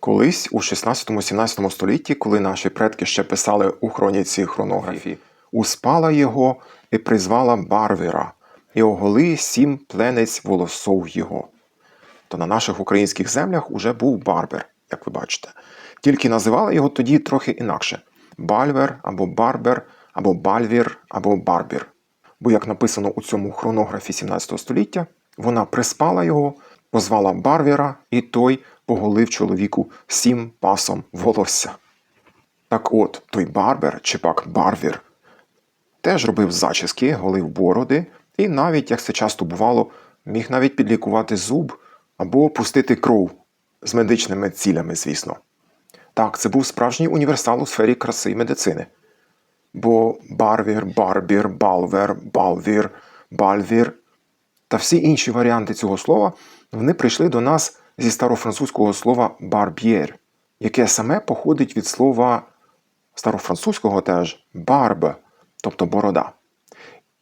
Колись у 16-17 столітті, коли наші предки ще писали у хроніці хронографії, успала його і призвала барвіра, і оголи сім пленець волосов його. То на наших українських землях уже був барбер, як ви бачите. Тільки називали його тоді трохи інакше: бальвер або барбер, або бальвір, або барбір. Бо, як написано у цьому хронографі 17 століття, вона приспала його, позвала барвіра, і той поголив чоловіку сім пасом волосся. Так от, той барбер чи пак барвір теж робив зачіски, голив бороди, і навіть, як це часто бувало, міг навіть підлікувати зуб або пустити кров з медичними цілями, звісно. Так, це був справжній універсал у сфері краси і медицини. Бо барвір, барбір, балвер, балвір, бальвір та всі інші варіанти цього слова вони прийшли до нас зі старофранцузького слова барб'єр, яке саме походить від слова старофранцузького теж барб, тобто борода.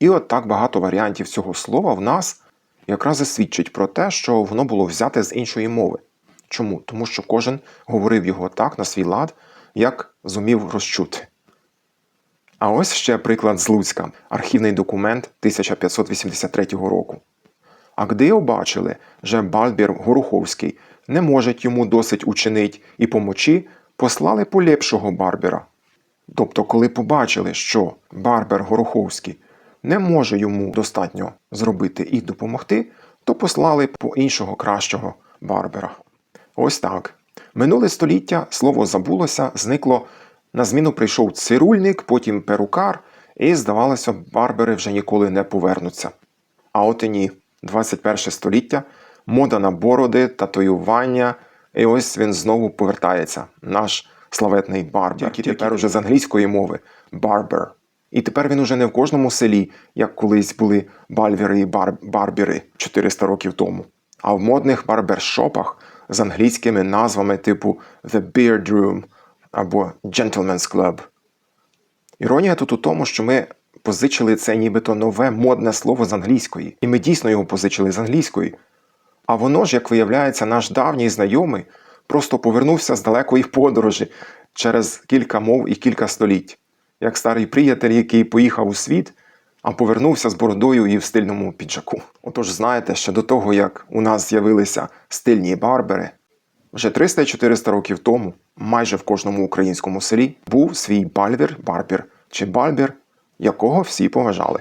І от так багато варіантів цього слова в нас якраз і свідчить про те, що воно було взяте з іншої мови. Чому? Тому що кожен говорив його так на свій лад, як зумів розчути. А ось ще приклад з Луцька, архівний документ 1583 року. А гди обачили, що Бальбір Горуховський не може йому досить учинить і помочі, послали полепшого Барбіра. Тобто, коли побачили, що Барбер Гороховський не може йому достатньо зробити і допомогти, то послали по іншого кращого Барбера. Ось так. Минуле століття слово забулося, зникло. На зміну прийшов цирульник, потім перукар, і, здавалося, барбери вже ніколи не повернуться. А от і ні, 21 століття, мода на бороди, татуювання, і ось він знову повертається, наш славетний барбер, який тепер уже з англійської мови барбер. І тепер він уже не в кожному селі, як колись були бальвіри і бар- барбіри 400 років тому, а в модних барбершопах з англійськими назвами типу The Beard Room або Gentleman's Club. Іронія тут у тому, що ми позичили це нібито нове модне слово з англійської, і ми дійсно його позичили з англійської. А воно ж, як виявляється, наш давній знайомий просто повернувся з далекої подорожі через кілька мов і кілька століть, як старий приятель, який поїхав у світ, а повернувся з бородою і в стильному піджаку. Отож, знаєте, що до того, як у нас з'явилися стильні барбери, вже 300-400 років тому, майже в кожному українському селі, був свій бальвір, барбір чи бальбір, якого всі поважали.